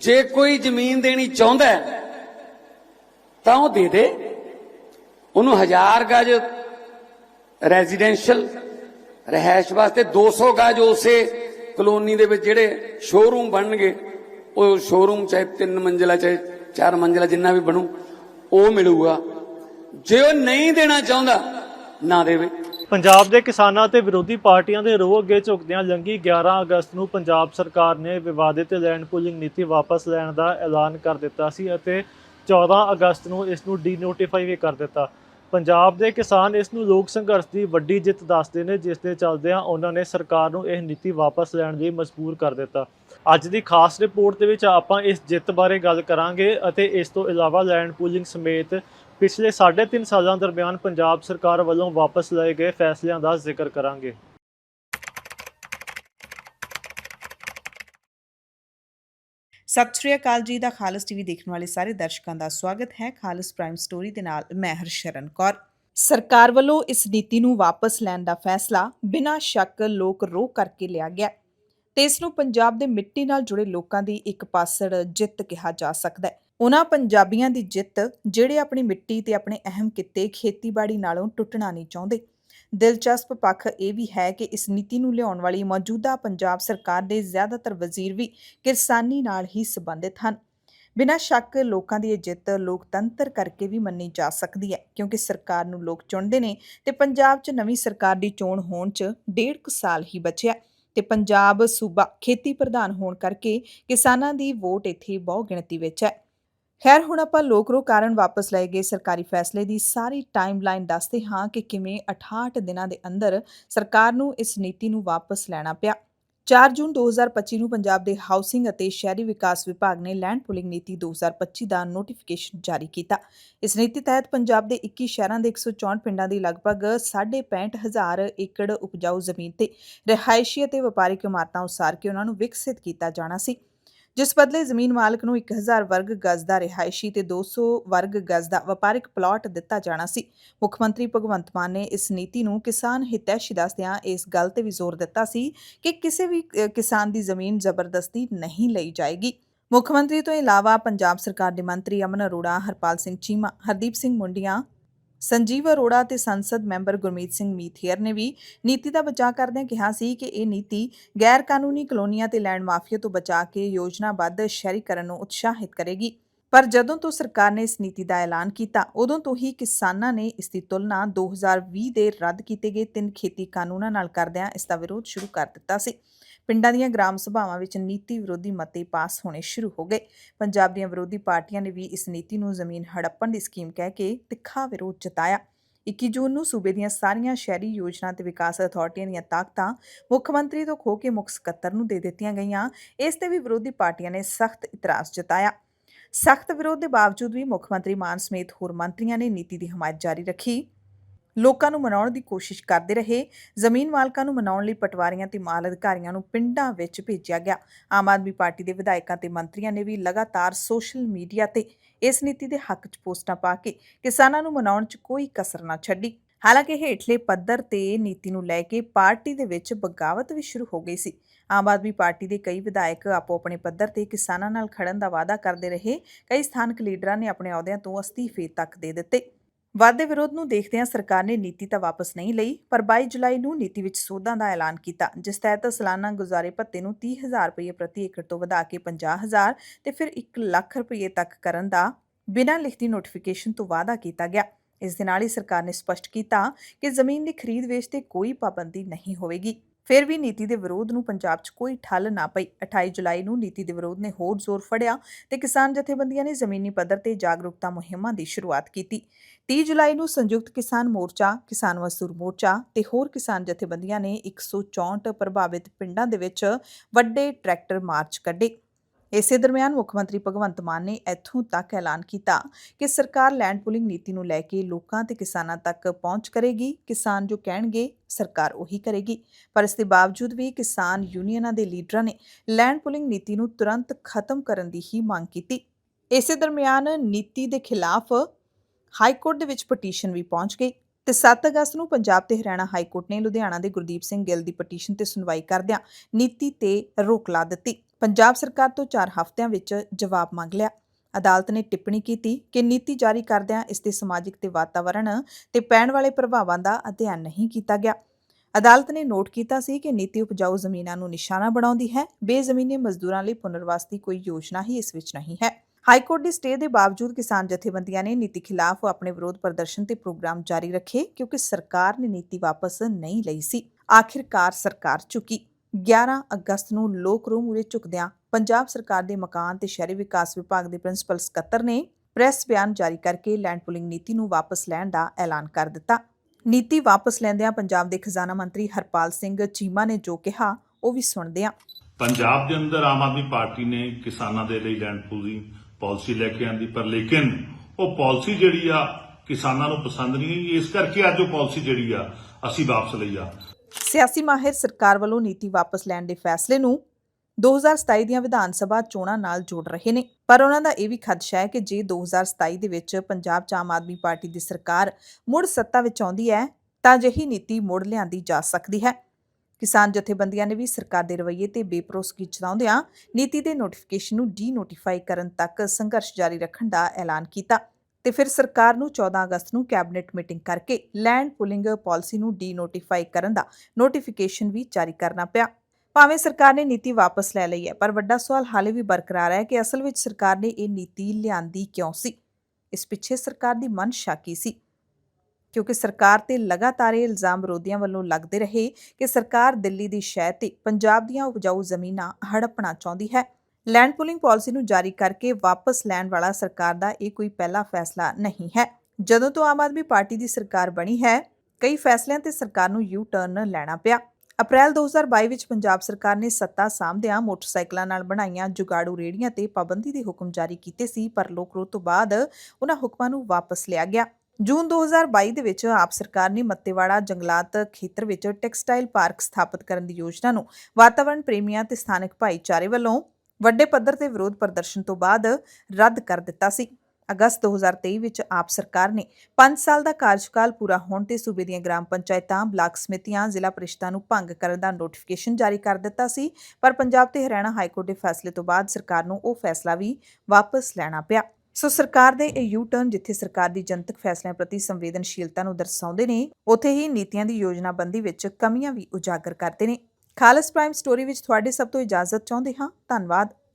ਜੇ ਕੋਈ ਜ਼ਮੀਨ ਦੇਣੀ ਚਾਹੁੰਦਾ ਤਾਂ ਉਹ ਦੇ ਦੇ। ਉਹਨੂੰ ਹਜ਼ਾਰ ਗਜ ਰੈਜ਼ੀਡੈਂਸ਼ੀਅਲ ਰਹਿائش ਵਾਸਤੇ 200 ਗਜ ਉਸੇ ਕਲੋਨੀ ਦੇ ਵਿੱਚ ਜਿਹੜੇ ਸ਼ੋਰੂਮ ਬਣਨਗੇ, ਉਹ ਸ਼ੋਰੂਮ ਚਾਹੇ ਤਿੰਨ ਮੰਜ਼ਲਾ, ਚਾਹੇ ਚਾਰ ਮੰਜ਼ਲਾ ਜਿੰਨਾ ਵੀ ਬਣੂ, ਉਹ ਮਿਲੂਗਾ। ਜੇ ਉਹ ਨਹੀਂ ਦੇਣਾ ਚਾਹੁੰਦਾ, ਨਾ ਦੇਵੇ। ਪੰਜਾਬ ਦੇ ਕਿਸਾਨਾਂ ਤੇ ਵਿਰੋਧੀ ਪਾਰਟੀਆਂ ਦੇ ਰੋਹ ਅੱਗੇ ਝੁਕਦਿਆਂ ਲੰਘੀ 11 ਅਗਸਤ ਨੂੰ ਪੰਜਾਬ ਸਰਕਾਰ ਨੇ ਵਿਵਾਦਿਤ ਲੈਂਡ ਪੂਲਿੰਗ ਨੀਤੀ ਵਾਪਸ ਲੈਣ ਦਾ ਐਲਾਨ ਕਰ ਦਿੱਤਾ ਸੀ ਅਤੇ 14 ਅਗਸਤ ਨੂੰ ਇਸ ਨੂੰ ਡੀਨੋਟੀਫਾਈ ਵੀ ਕਰ ਦਿੱਤਾ। ਪੰਜਾਬ ਦੇ ਕਿਸਾਨ ਇਸ ਨੂੰ ਲੋਕ ਸੰਘਰਸ਼ ਦੀ ਵੱਡੀ ਜਿੱਤ ਦੱਸਦੇ ਨੇ, ਜਿਸ ਦੇ ਚੱਲਦਿਆਂ ਉਹਨਾਂ ਨੇ ਸਰਕਾਰ ਨੂੰ ਇਹ ਨੀਤੀ ਵਾਪਸ ਲੈਣ ਲਈ ਮਜਬੂਰ ਕਰ ਦਿੱਤਾ। ਅੱਜ ਦੀ ਖਾਸ ਰਿਪੋਰਟ ਦੇ ਵਿੱਚ ਆਪਾਂ ਇਸ ਜਿੱਤ ਬਾਰੇ ਗੱਲ ਕਰਾਂਗੇ ਅਤੇ ਇਸ ਤੋਂ ਇਲਾਵਾ ਲੈਂਡ ਪੂਲਿੰਗ ਸਮੇਤ ਪਿਛਲੇ 3.5 ਸਾਲਾਂ ਦਰਮਿਆਨ ਪੰਜਾਬ ਸਰਕਾਰ ਵੱਲੋਂ ਵਾਪਸ ਲਏ ਗਏ ਫੈਸਲਿਆਂ ਦਾ ਜ਼ਿਕਰ ਕਰਾਂਗੇ। ਸਤਿ ਸ਼੍ਰੀ ਅਕਾਲ ਜੀ, ਦਾ ਖਾਲਸ ਟੀਵੀ ਦੇਖਣ ਵਾਲੇ ਸਾਰੇ ਦਰਸ਼ਕਾਂ ਦਾ ਸਵਾਗਤ ਹੈ। ਖਾਲਸ ਪ੍ਰਾਈਮ ਸਟੋਰੀ ਦੇ ਨਾਲ ਮੈਂ ਹਰਸ਼ਰਨ ਕੌਰ। ਸਰਕਾਰ ਵੱਲੋਂ ਇਸ ਨੀਤੀ ਨੂੰ ਵਾਪਸ ਲੈਣ ਦਾ ਫੈਸਲਾ ਬਿਨਾਂ ਸ਼ੱਕ ਲੋਕ ਰੋਹ ਕਰਕੇ ਲਿਆ ਗਿਆ ਤੇ ਇਸ ਨੂੰ ਪੰਜਾਬ ਦੇ ਮਿੱਟੀ ਨਾਲ ਜੁੜੇ ਲੋਕਾਂ ਦੀ ਇੱਕ ਪਾਸੜ ਜਿੱਤ ਕਿਹਾ ਜਾ ਸਕਦਾ ਹੈ। ਉਹਨਾਂ ਪੰਜਾਬੀਆਂ ਦੀ ਜਿੱਤ ਜਿਹੜੇ ਆਪਣੀ ਮਿੱਟੀ ਤੇ ਆਪਣੇ ਅਹਿਮ ਕਿੱਤੇ ਖੇਤੀਬਾੜੀ ਨਾਲੋਂ ਟੁੱਟਣਾ ਨਹੀਂ ਚਾਹੁੰਦੇ। ਦਿਲਚਸਪ ਪੱਖ ਇਹ ਵੀ ਹੈ ਕਿ ਇਸ ਨੀਤੀ ਨੂੰ ਲਿਆਉਣ ਵਾਲੀ ਮੌਜੂਦਾ ਪੰਜਾਬ ਸਰਕਾਰ ਦੇ ਜ਼ਿਆਦਾਤਰ ਵਜ਼ੀਰ ਵੀ ਕਿਰਸਾਨੀ ਨਾਲ ਹੀ ਸੰਬੰਧਿਤ ਹਨ। ਬਿਨਾਂ ਸ਼ੱਕ ਲੋਕਾਂ ਦੀ ਇਹ ਜਿੱਤ ਲੋਕਤੰਤਰ ਕਰਕੇ ਵੀ ਮੰਨੀ ਜਾ ਸਕਦੀ ਹੈ, ਕਿਉਂਕਿ ਸਰਕਾਰ ਨੂੰ ਲੋਕ ਚੁਣਦੇ ਨੇ ਤੇ ਪੰਜਾਬ 'ਚ ਨਵੀਂ ਸਰਕਾਰ ਦੀ ਚੋਣ ਹੋਣ 'ਚ ਡੇਢ ਕੁ ਸਾਲ ਹੀ ਬਚਿਆ ਤੇ ਪੰਜਾਬ ਸੂਬਾ ਖੇਤੀ ਪ੍ਰਧਾਨ ਹੋਣ ਕਰਕੇ ਕਿਸਾਨਾਂ ਦੀ ਵੋਟ ਇੱਥੇ ਬਹੁ ਗਿਣਤੀ ਵਿੱਚ ਹੈ। ਖੈਰ, ਹੁਣ ਆਪਾਂ ਲੋਕ ਰੋ ਕਾਰਨ ਵਾਪਸ ਲਏ ਗਏ ਸਰਕਾਰੀ ਫੈਸਲੇ ਦੀ ਸਾਰੀ ਟਾਈਮਲਾਈਨ ਦੱਸਦੇ ਹਾਂ ਕਿ ਕਿਵੇਂ 68 ਦਿਨਾਂ ਦੇ ਅੰਦਰ ਸਰਕਾਰ ਨੂੰ ਇਸ ਨੀਤੀ ਨੂੰ ਵਾਪਸ ਲੈਣਾ ਪਿਆ। 4 ਜੂਨ 2025 ਨੂੰ ਪੰਜਾਬ ਦੇ ਹਾਊਸਿੰਗ ਅਤੇ ਸ਼ਹਿਰੀ ਵਿਕਾਸ ਵਿਭਾਗ ਨੇ ਲੈਂਡ ਪੁਲਿੰਗ ਨੀਤੀ 2025 ਦਾ ਨੋਟੀਫਿਕੇਸ਼ਨ ਜਾਰੀ ਕੀਤਾ। ਇਸ ਨੀਤੀ ਤਹਿਤ ਪੰਜਾਬ ਦੇ 21 ਸ਼ਹਿਰਾਂ ਦੇ 164 ਪਿੰਡਾਂ ਦੀ ਲਗਭਗ 65000 ਏਕੜ ਉਪਜਾਊ ਜ਼ਮੀਨ ਤੇ ਰਿਹਾਇਸ਼ੀ ਅਤੇ ਵਪਾਰਿਕ ਇਮਾਰਤਾਂ ਉਸਾਰ ਕੇ ਉਹਨਾਂ ਨੂੰ ਵਿਕਸਿਤ ਕੀਤਾ ਜਾਣਾ ਸੀ। ਜਿਸ ਬਦਲੇ ਜ਼ਮੀਨ ਮਾਲਕ ਨੂੰ 1000 ਵਰਗ ਗਜ਼ ਦਾ ਰਿਹਾਇਸ਼ੀ ਤੇ 200 ਵਰਗ ਗਜ਼ ਦਾ ਵਪਾਰਿਕ ਪਲਾਟ ਦਿੱਤਾ ਜਾਣਾ ਸੀ। ਮੁੱਖ ਮੰਤਰੀ ਭਗਵੰਤ ਮਾਨ ਨੇ ਇਸ ਨੀਤੀ ਨੂੰ ਕਿਸਾਨ ਹਿਤੈਸ਼ੀ ਦੱਸਦਿਆਂ ਇਸ ਗੱਲ ਤੇ ਵੀ ਜ਼ੋਰ ਦਿੱਤਾ ਸੀ ਕਿ ਕਿਸੇ ਵੀ ਕਿਸਾਨ ਦੀ ਜ਼ਮੀਨ ਜ਼ਬਰਦਸਤੀ ਨਹੀਂ ਲਈ ਜਾਏਗੀ। ਮੁੱਖ ਮੰਤਰੀ ਤੋਂ ਇਲਾਵਾ ਪੰਜਾਬ ਸਰਕਾਰ ਦੇ ਮੰਤਰੀ ਅਮਨ ਅਰੋੜਾ, ਹਰਪਾਲ ਸਿੰਘ ਚੀਮਾ, ਹਰਦੀਪ ਸਿੰਘ ਮੁੰਡੀਆਂ ਸੰਜੀਵ ਅਰੋੜਾ ਤੇ ਸੰਸਦ ਮੈਂਬਰ ਗੁਰਮੀਤ ਸਿੰਘ ਮੀਥੀਅਰ ਨੇ ਵੀ ਨੀਤੀ ਦਾ ਬਚਾਅ ਕਰਦਿਆਂ ਕਿਹਾ ਸੀ ਕਿ ਇਹ ਨੀਤੀ ਗੈਰ ਕਾਨੂੰਨੀ ਕਲੋਨੀਆਂ ਤੇ ਲੈਂਡ ਮਾਫੀਆ ਤੋਂ ਬਚਾ ਕੇ ਯੋਜਨਾਬੱਧ ਸ਼ਹਿਰੀਕਰਨ ਨੂੰ ਉਤਸ਼ਾਹਿਤ ਕਰੇਗੀ। ਪਰ ਜਦੋਂ ਤੋਂ ਸਰਕਾਰ ਨੇ ਇਸ ਨੀਤੀ ਦਾ ਐਲਾਨ ਕੀਤਾ, ਉਦੋਂ ਤੋਂ ਹੀ ਕਿਸਾਨਾਂ ਨੇ ਇਸ ਦੀ ਤੁਲਨਾ 2020 ਦੇ ਰੱਦ ਕੀਤੇ ਗਏ ਤਿੰਨ ਖੇਤੀ ਕਾਨੂੰਨਾਂ ਨਾਲ ਕਰਦਿਆਂ ਇਸ ਦਾ ਵਿਰੋਧ ਸ਼ੁਰੂ ਕਰ ਦਿੱਤਾ ਸੀ। ਪਿੰਡਾਂ ਦੀਆਂ ਗ੍ਰਾਮ ਸਭਾਵਾਂ ਵਿੱਚ ਨੀਤੀ ਵਿਰੋਧੀ ਮਤੇ ਪਾਸ ਹੋਣੇ ਸ਼ੁਰੂ ਹੋ ਗਏ। ਪੰਜਾਬ ਦੀਆਂ ਵਿਰੋਧੀ ਪਾਰਟੀਆਂ ਨੇ ਵੀ ਇਸ ਨੀਤੀ ਨੂੰ ਜ਼ਮੀਨ ਹੜੱਪਣ ਦੀ ਸਕੀਮ ਕਹਿ ਕੇ ਤਿੱਖਾ ਵਿਰੋਧ ਜਤਾਇਆ। 21 ਜੂਨ ਨੂੰ ਸੂਬੇ ਦੀਆਂ ਸਾਰੀਆਂ ਸ਼ਹਿਰੀ ਯੋਜਨਾ ਤੇ ਵਿਕਾਸ ਅਥਾਰਟੀਆਂ ਦੀਆਂ ਤਾਕਤਾਂ ਮੁੱਖ ਮੰਤਰੀ ਤੋਂ ਖੋ ਕੇ ਮੁੱਖ ਸਕੱਤਰ ਨੂੰ ਦੇ ਦਿੱਤੀਆਂ ਗਈਆਂ। ਇਸ ਤੇ ਵੀ ਵਿਰੋਧੀ ਪਾਰਟੀਆਂ ਨੇ ਸਖਤ ਇਤਰਾਜ਼ ਜਤਾਇਆ। ਸਖਤ ਵਿਰੋਧ ਦੇ ਬਾਵਜੂਦ ਵੀ ਮੁੱਖ ਮੰਤਰੀ ਮਾਨ ਸਮੇਤ ਹੋਰ ਮੰਤਰੀਆਂ ਨੇ ਨੀਤੀ ਦੀ ਹਮਾਇਤ ਜਾਰੀ ਰੱਖੀ। ਲੋਕਾਂ ਨੂੰ ਮਨਾਉਣ ਦੀ ਕੋਸ਼ਿਸ਼ ਕਰਦੇ ਰਹੇ। ਜ਼ਮੀਨ ਮਾਲਕਾਂ ਨੂੰ ਮਨਾਉਣ ਲਈ ਪਟਵਾਰੀਆਂ ਤੇ ਮਾਲ ਅਧਿਕਾਰੀਆਂ ਨੂੰ ਪਿੰਡਾਂ ਵਿੱਚ ਭੇਜਿਆ ਗਿਆ। ਆਮ ਆਦਮੀ ਪਾਰਟੀ ਦੇ ਵਿਧਾਇਕਾਂ ਤੇ ਮੰਤਰੀਆਂ ਨੇ ਵੀ ਲਗਾਤਾਰ ਸੋਸ਼ਲ ਮੀਡੀਆ ਤੇ ਇਸ ਨੀਤੀ ਦੇ ਹੱਕ 'ਚ ਪੋਸਟਾਂ ਪਾ ਕੇ ਕਿਸਾਨਾਂ ਨੂੰ ਮਨਾਉਣ 'ਚ ਕੋਈ ਕਸਰ ਨਾ ਛੱਡੀ। ਹਾਲਾਂਕਿ ਹੇਠਲੇ ਪੱਧਰ ਤੇ ਨੀਤੀ ਨੂੰ ਲੈ ਕੇ ਪਾਰਟੀ ਦੇ ਵਿੱਚ ਬਗਾਵਤ ਵੀ ਸ਼ੁਰੂ ਹੋ ਗਈ ਸੀ। ਆਮ ਆਦਮੀ ਪਾਰਟੀ ਦੇ ਕਈ ਵਿਧਾਇਕ ਆਪੋ ਆਪਣੇ ਪੱਧਰ ਤੇ ਕਿਸਾਨਾਂ ਨਾਲ ਖੜਨ ਦਾ ਵਾਅਦਾ ਕਰਦੇ ਰਹੇ। ਕਈ ਸਥਾਨਕ ਲੀਡਰਾਂ ਨੇ ਆਪਣੇ ਅਹੁਦਿਆਂ ਤੋਂ ਅਸਤੀਫੇ ਤੱਕ ਦੇ ਦਿੱਤੇ। ਵਾਧੇ ਵਿਰੋਧ ਨੂੰ ਦੇਖਦਿਆਂ ਸਰਕਾਰ ਨੇ ਨੀਤੀ ਤਾਂ ਵਾਪਸ ਨਹੀਂ ਲਈ, ਪਰ 22 ਜੁਲਾਈ ਨੂੰ ਨੀਤੀ ਵਿੱਚ ਸੋਧਾਂ ਦਾ ਐਲਾਨ ਕੀਤਾ, ਜਿਸ ਤਹਿਤ ਸਾਲਾਨਾ ਗੁਜ਼ਾਰੇ ਭੱਤੇ ਨੂੰ 30000 ਰੁਪਏ ਪ੍ਰਤੀ ਏਕੜ ਤੋਂ ਵਧਾ ਕੇ 50000 ਤੇ ਫਿਰ 1 ਲੱਖ ਰੁਪਏ ਤੱਕ ਕਰਨ ਦਾ ਬਿਨਾਂ ਲਿਖਤੀ ਨੋਟੀਫਿਕੇਸ਼ਨ ਤੋਂ ਵਾਅਦਾ ਕੀਤਾ ਗਿਆ। ਇਸ ਦੇ ਨਾਲ ਹੀ ਸਰਕਾਰ ਨੇ ਸਪਸ਼ਟ ਕੀਤਾ ਕਿ ਜ਼ਮੀਨ ਦੀ ਖਰੀਦ ਵੇਚ ਤੇ ਕੋਈ ਪਾਬੰਦੀ ਨਹੀਂ ਹੋਵੇਗੀ। ਫਿਰ ਵੀ ਨੀਤੀ ਦੇ ਵਿਰੋਧ ਨੂੰ ਪੰਜਾਬ 'ਚ ਕੋਈ ਠੱਲ ਨਾ ਪਈ। 28 ਜੁਲਾਈ ਨੂੰ ਨੀਤੀ ਦੇ ਵਿਰੋਧ ਨੇ ਹੋਰ ਜ਼ੋਰ ਫੜਿਆ ਤੇ ਕਿਸਾਨ ਜਥੇਬੰਦੀਆਂ ਨੇ ਜ਼ਮੀਨੀ ਪੱਧਰ ਤੇ ਜਾਗਰੂਕਤਾ ਮੁਹਿੰਮਾਂ ਦੀ ਸ਼ੁਰੂਆਤ ਕੀਤੀ। 30 ਜੁਲਾਈ ਨੂੰ ਸੰਯੁਕਤ ਕਿਸਾਨ ਮੋਰਚਾ, ਕਿਸਾਨ ਮਜ਼ਦੂਰ ਮੋਰਚਾ ਤੇ ਹੋਰ ਕਿਸਾਨ ਜਥੇਬੰਦੀਆਂ ਨੇ 164 ਪ੍ਰਭਾਵਿਤ ਪਿੰਡਾਂ ਦੇ ਵਿੱਚ ਵੱਡੇ ਟਰੈਕਟਰ ਮਾਰਚ ਕੱਢੇ। ਇਸੇ ਦਰਮਿਆਨ ਮੁੱਖ ਮੰਤਰੀ ਭਗਵੰਤ ਮਾਨ ਨੇ ਇੱਥੋਂ ਤੱਕ ਐਲਾਨ ਕੀਤਾ ਕਿ ਸਰਕਾਰ ਲੈਂਡ ਪੁਲਿੰਗ ਨੀਤੀ ਨੂੰ ਲੈ ਕੇ ਲੋਕਾਂ ਤੇ ਕਿਸਾਨਾਂ ਤੱਕ ਪਹੁੰਚ ਕਰੇਗੀ। ਕਿਸਾਨ ਜੋ ਕਹਿਣਗੇ, ਸਰਕਾਰ ਉਹੀ ਕਰੇਗੀ। ਪਰ ਇਸ ਦੇ ਬਾਵਜੂਦ ਵੀ ਕਿਸਾਨ ਯੂਨੀਅਨਾਂ ਦੇ ਲੀਡਰਾਂ ਨੇ ਲੈਂਡ ਪੁਲਿੰਗ ਨੀਤੀ ਨੂੰ ਤੁਰੰਤ ਖਤਮ ਕਰਨ ਦੀ ਹੀ ਮੰਗ ਕੀਤੀ। ਇਸੇ ਦਰਮਿਆਨ ਨੀਤੀ ਦੇ ਖਿਲਾਫ ਹਾਈ ਕੋਰਟ ਦੇ ਵਿੱਚ ਪਟੀਸ਼ਨ ਵੀ ਪਹੁੰਚ ਗਈ ਤੇ 7 ਅਗਸਤ ਨੂੰ ਪੰਜਾਬ ਤੇ ਹਰਿਆਣਾ ਹਾਈ ਕੋਰਟ ਨੇ ਲੁਧਿਆਣਾ ਦੇ ਗੁਰਦੀਪ ਸਿੰਘ ਗਿੱਲ ਦੀ ਪਟੀਸ਼ਨ ਤੇ ਸੁਣਵਾਈ ਕਰਦਿਆਂ ਨੀਤੀ ਤੇ ਰੋਕ ਲਾ ਦਿੱਤੀ। ਪੰਜਾਬ ਸਰਕਾਰ ਤੋਂ 4 ਹਫ਼ਤਿਆਂ ਵਿੱਚ ਜਵਾਬ ਮੰਗ ਲਿਆ। ਅਦਾਲਤ ਨੇ ਟਿੱਪਣੀ ਕੀਤੀ ਕਿ ਨੀਤੀ ਜਾਰੀ ਕਰਦਿਆਂ ਇਸ ਦੇ ਸਮਾਜਿਕ ਤੇ ਵਾਤਾਵਰਣ ਤੇ ਪੈਣ ਵਾਲੇ ਪ੍ਰਭਾਵਾਂ ਦਾ ਅਧਿਐਨ ਨਹੀਂ ਕੀਤਾ ਗਿਆ। ਅਦਾਲਤ ਨੇ ਨੋਟ ਕੀਤਾ ਸੀ ਕਿ ਨੀਤੀ ਉਪਜਾਊ ਜ਼ਮੀਨਾਂ ਨੂੰ ਨਿਸ਼ਾਨਾ ਬਣਾਉਂਦੀ ਹੈ। ਬੇਜ਼ਮੀਨੇ ਮਜ਼ਦੂਰਾਂ ਲਈ ਪੁਨਰਵਾਸ ਦੀ ਕੋਈ ਯੋਜਨਾ ਹੀ ਇਸ ਵਿੱਚ ਨਹੀਂ ਹੈ। ਹਾਈ ਕੋਰਟ ਦੀ ਸਟੇ ਦੇ ਬਾਵਜੂਦ ਕਿਸਾਨ ਜਥੇਬੰਦੀਆਂ ਨੇ ਨੀਤੀ ਖਿਲਾਫ ਆਪਣੇ ਵਿਰੋਧ ਪ੍ਰਦਰਸ਼ਨ ਤੇ ਪ੍ਰੋਗਰਾਮ ਜਾਰੀ ਰੱਖੇ ਕਿਉਂਕਿ ਸਰਕਾਰ ਨੇ ਨੀਤੀ ਵਾਪਸ ਨਹੀਂ ਲਈ ਸੀ। ਆਖਿਰਕਾਰ ਸਰਕਾਰ ਚੁੱਕੀ। 11 ਅਗਸਤ ਨੂੰ ਲੋਕ ਰੂਹ ਮੂਰੇ ਝੁਕਦਿਆਂ ਪੰਜਾਬ ਸਰਕਾਰ ਦੇ ਮਕਾਨ ਤੇ ਸ਼ਹਿਰੀ ਵਿਕਾਸ ਵਿਭਾਗ ਦੇ ਪ੍ਰਿੰਸੀਪਲ ਸਕੱਤਰ ਨੇ ਪ੍ਰੈਸ ਬਿਆਨ ਜਾਰੀ ਕਰਕੇ ਲੈਂਡ ਪੁਲਿੰਗ ਨੀਤੀ ਨੂੰ ਵਾਪਸ ਲੈਣ ਦਾ ਐਲਾਨ ਕਰ ਦਿੱਤਾ। ਨੀਤੀ ਵਾਪਸ ਲੈਂਦਿਆਂ ਪੰਜਾਬ ਦੇ ਖਜ਼ਾਨਾ ਮੰਤਰੀ ਹਰਪਾਲ ਸਿੰਘ ਚੀਮਾ ਨੇ ਜੋ ਕਿਹਾ, ਉਹ ਵੀ ਸੁਣਦੇ ਹਾਂ। ਪੰਜਾਬ ਦੇ ਅੰਦਰ ਆਮ ਆਦਮੀ ਪਾਰਟੀ ਨੇ ਕਿਸਾਨਾਂ ਦੇ ਲਈ ਲੈਂਡ ਪੂਲਿੰਗ ਪਾਲਿਸੀ ਲੈ ਕੇ ਆਂਦੀ, ਪਰ ਲੇਕਿਨ ਉਹ ਪਾਲਿਸੀ ਜਿਹੜੀ ਆ ਕਿਸਾਨਾਂ ਨੂੰ ਪਸੰਦ ਨਹੀਂ ਆਈ, ਇਸ ਕਰਕੇ ਅੱਜ ਉਹ ਪਾਲਿਸੀ ਜਿਹੜੀ ਆ ਅਸੀਂ ਵਾਪਸ ਲਈ ਆ। ਸਿਆਸੀ ਮਾਹਿਰ ਸਰਕਾਰ ਵੱਲੋਂ ਨੀਤੀ ਵਾਪਸ ਲੈਣ ਦੇ ਫੈਸਲੇ ਨੂੰ 2027 ਦੀਆਂ ਵਿਧਾਨ ਸਭਾ ਚੋਣਾਂ ਨਾਲ ਜੋੜ ਰਹੇ ਨੇ। ਪਰ ਉਹਨਾਂ ਦਾ ਇਹ ਵੀ ਖਦਸ਼ਾ ਹੈ ਕਿ ਜੇ 2027 ਦੇ ਵਿੱਚ ਪੰਜਾਬ 'ਚ ਆਮ ਆਦਮੀ ਪਾਰਟੀ ਦੀ ਸਰਕਾਰ ਮੁੜ ਸੱਤਾ ਵਿੱਚ ਆਉਂਦੀ ਹੈ, ਤਾਂ ਅਜਿਹੀ ਨੀਤੀ ਮੁੜ ਲਿਆਂਦੀ ਜਾ ਸਕਦੀ ਹੈ। ਕਿਸਾਨ ਜਥੇਬੰਦੀਆਂ ਨੇ ਵੀ ਸਰਕਾਰ ਦੇ ਰਵੱਈਏ ਤੇ ਬੇਪਰੋਸਗੀ ਜਤਾਉਂਦਿਆਂ ਨੀਤੀ ਦੇ ਨੋਟੀਫਿਕੇਸ਼ਨ ਨੂੰ ਡੀ ਨੋਟੀਫਾਈ ਕਰਨ ਤੱਕ ਸੰਘਰਸ਼ ਜਾਰੀ ਰੱਖਣ ਦਾ ਐਲਾਨ ਕੀਤਾ। ਤੇ ਫਿਰ ਸਰਕਾਰ ਨੂੰ 14 ਅਗਸਤ ਨੂੰ ਕੈਬਨਿਟ ਮੀਟਿੰਗ ਕਰਕੇ ਲੈਂਡ ਪੁਲਿੰਗ ਪਾਲਿਸੀ ਨੂੰ ਡੀ ਨੋਟੀਫਾਈ ਕਰਨ ਦਾ ਨੋਟੀਫਿਕੇਸ਼ਨ ਵੀ ਜਾਰੀ ਕਰਨਾ ਪਿਆ। ਭਾਵੇਂ ਸਰਕਾਰ ਨੇ ਨੀਤੀ ਵਾਪਸ ਲੈ ਲਈ ਹੈ, ਪਰ ਵੱਡਾ ਸਵਾਲ ਹਾਲੇ ਵੀ ਬਰਕਰਾਰ ਹੈ ਕਿ ਅਸਲ ਵਿੱਚ ਸਰਕਾਰ ਨੇ ਇਹ ਨੀਤੀ ਲਿਆਂਦੀ ਕਿਉਂ ਸੀ? ਇਸ ਪਿੱਛੇ ਸਰਕਾਰ ਦੀ ਮਨਸ਼ਾ ਕੀ ਸੀ। ਕਿਉਂਕਿ ਸਰਕਾਰ ਤੇ ਲਗਾਤਾਰ ਇਹ ਇਲਜ਼ਾਮ ਵਿਰੋਧੀਆਂ ਵੱਲੋਂ ਲੱਗਦੇ ਰਹੇ ਕਿ ਸਰਕਾਰ ਦਿੱਲੀ ਦੀ ਸ਼ਹਿ ਤੇ ਪੰਜਾਬ ਦੀਆਂ ਉਪਜਾਊ ਜ਼ਮੀਨਾਂ ਹੜਪਣਾ ਚਾਹੁੰਦੀ ਹੈ। ਲੈਂਡ ਪੁਲਿੰਗ ਪਾਲਿਸੀ ਨੂੰ ਜਾਰੀ ਕਰਕੇ ਵਾਪਸ ਲੈਣ ਵਾਲਾ ਸਰਕਾਰ ਦਾ ਇਹ ਕੋਈ ਪਹਿਲਾ ਫੈਸਲਾ ਨਹੀਂ ਹੈ। ਜਦੋਂ ਤੋਂ ਆਮ ਆਦਮੀ ਪਾਰਟੀ ਦੀ ਸਰਕਾਰ ਬਣੀ ਹੈ, ਕਈ ਫੈਸਲਿਆਂ ਤੇ ਸਰਕਾਰ ਨੂੰ ਯੂ ਟਰਨ ਲੈਣਾ ਪਿਆ। ਅਪ੍ਰੈਲ 2022 ਵਿੱਚ ਪੰਜਾਬ ਸਰਕਾਰ ਨੇ ਸੱਤਾ ਸਾਂਭਦਿਆਂ ਮੋਟਰਸਾਈਕਲਾਂ ਨਾਲ ਬਣਾਈਆਂ ਜੁਗਾੜੂ ਰੇੜੀਆਂ ਤੇ ਪਾਬੰਦੀ ਦੇ ਹੁਕਮ ਜਾਰੀ ਕੀਤੇ ਸੀ, ਪਰ ਲੋਕ ਰੋਹ ਤੋਂ ਬਾਅਦ ਉਹਨਾਂ ਹੁਕਮਾਂ ਨੂੰ ਵਾਪਸ ਲਿਆ ਗਿਆ। ਜੂਨ 2022 ਦੇ ਵਿੱਚ ਆਪ ਸਰਕਾਰ ਨੇ ਮੱਤੇਵਾੜਾ ਜੰਗਲਾਤ ਖੇਤਰ ਵਿੱਚ ਟੈਕਸਟਾਈਲ ਪਾਰਕ ਸਥਾਪਿਤ ਕਰਨ ਦੀ ਯੋਜਨਾ ਨੂੰ ਵਾਤਾਵਰਣ ਪ੍ਰੇਮੀਆਂ ਤੇ ਸਥਾਨਕ ਭਾਈਚਾਰੇ ਵੱਲੋਂ ਵੱਡੇ ਪੱਧਰ ਤੇ ਵਿਰੋਧ ਪ੍ਰਦਰਸ਼ਨ ਤੋਂ ਬਾਅਦ ਰੱਦ ਕਰ ਦਿੱਤਾ ਸੀ। ਅਗਸਤ 2023 ਵਿੱਚ ਆਪ ਸਰਕਾਰ ਨੇ 5 ਸਾਲ ਦਾ ਕਾਰਜਕਾਲ ਪੂਰਾ ਹੋਣ ਤੇ ਸੂਬੇ ਦੀਆਂ ਗ੍ਰਾਮ ਪੰਚਾਇਤਾਂ, ਬਲਾਕ ਸਮਿਤੀਆਂ, ਜ਼ਿਲ੍ਹਾ ਪ੍ਰੀਸ਼ਦਾਂ ਨੂੰ ਭੰਗ ਕਰਨ ਦਾ ਨੋਟੀਫਿਕੇਸ਼ਨ ਜਾਰੀ ਕਰ ਦਿੱਤਾ ਸੀ। ਪਰ ਪੰਜਾਬ ਤੇ ਹਰਿਆਣਾ ਹਾਈ ਕੋਰਟ ਦੇ ਫੈਸਲੇ ਤੋਂ ਬਾਅਦ ਸਰਕਾਰ ਨੂੰ ਉਹ ਫੈਸਲਾ ਵੀ ਵਾਪਸ ਲੈਣਾ ਪਿਆ। ਸੋ ਸਰਕਾਰ ਦੇ ਇਹ ਯੂ ਟਰਨ ਜਿੱਥੇ ਸਰਕਾਰ ਦੀ ਜਨਤਕ ਫੈਸਲਿਆਂ ਪ੍ਰਤੀ ਸੰਵੇਦਨਸ਼ੀਲਤਾ ਨੂੰ ਦਰਸਾਉਂਦੇ ਨੇ, ਉੱਥੇ ਹੀ ਨੀਤੀਆਂ ਦੀ ਯੋਜਨਾਬੰਦੀ ਵਿੱਚ ਕਮੀਆਂ ਵੀ ਉਜਾਗਰ ਕਰਦੇ ਨੇ। ਖਾਲਸ ਪ੍ਰਾਈਮ ਸਟੋਰੀ ਵਿੱਚ ਤੁਹਾਡੇ ਸਭ ਤੋਂ ਇਜਾਜ਼ਤ ਚਾਹੁੰਦੇ ਹਾਂ। ਧੰਨਵਾਦ।